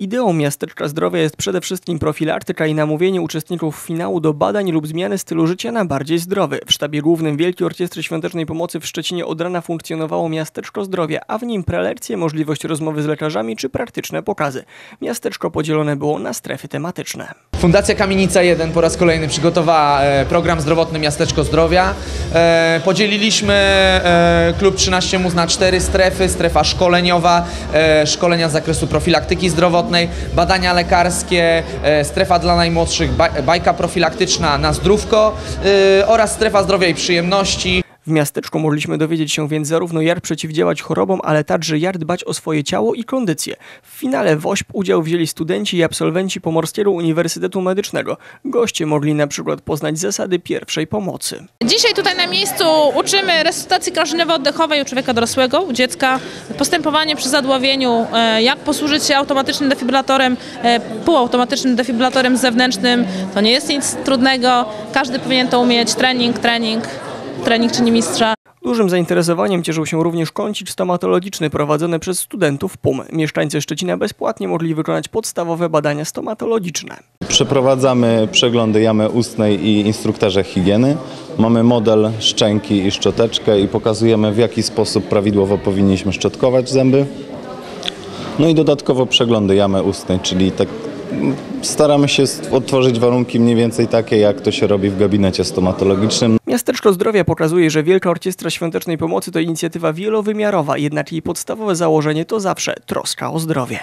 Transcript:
Ideą miasteczka zdrowia jest przede wszystkim profilaktyka i namówienie uczestników finału do badań lub zmiany stylu życia na bardziej zdrowy. W sztabie głównym Wielkiej Orkiestry Świątecznej Pomocy w Szczecinie od rana funkcjonowało miasteczko zdrowia, a w nim prelekcje, możliwość rozmowy z lekarzami czy praktyczne pokazy. Miasteczko podzielone było na strefy tematyczne. Fundacja Kamienica 1 po raz kolejny przygotowała e, program zdrowotny Miasteczko Zdrowia. E, Podzieliliśmy e, klub 13 Mus na cztery strefy. Strefa szkoleniowa, szkolenia z zakresu profilaktyki zdrowotnej, badania lekarskie, strefa dla najmłodszych, baj- bajka profilaktyczna na zdrówko oraz strefa zdrowia i przyjemności. W miasteczku mogliśmy dowiedzieć się więc zarówno jak przeciwdziałać chorobom, ale także jak dbać o swoje ciało i kondycję. W finale WOŚP udział wzięli studenci i absolwenci Pomorskiego Uniwersytetu Medycznego. Goście mogli na przykład poznać zasady pierwszej pomocy. Dzisiaj tutaj na miejscu uczymy resuscytacji krążeniowo-oddechowej u człowieka dorosłego, u dziecka, postępowanie przy zadławieniu, e, jak posłużyć się automatycznym defibrylatorem, e, półautomatycznym defibrylatorem zewnętrznym. To nie jest nic trudnego, każdy powinien to umieć. Trening, trening, trening czyni mistrza. Dużym zainteresowaniem cieszył się również kącik stomatologiczny prowadzony przez studentów PUM. Mieszkańcy Szczecina bezpłatnie mogli wykonać podstawowe badania stomatologiczne. Przeprowadzamy przeglądy jamy ustnej i instruktaże higieny. Mamy model szczęki i szczoteczkę i pokazujemy w jaki sposób prawidłowo powinniśmy szczotkować zęby. No i dodatkowo przeglądy jamy ustnej, czyli tak staramy się odtworzyć warunki mniej więcej takie, jak to się robi w gabinecie stomatologicznym. Miasteczko Zdrowia pokazuje, że Wielka Orkiestra Świątecznej Pomocy to inicjatywa wielowymiarowa, jednak jej podstawowe założenie to zawsze troska o zdrowie.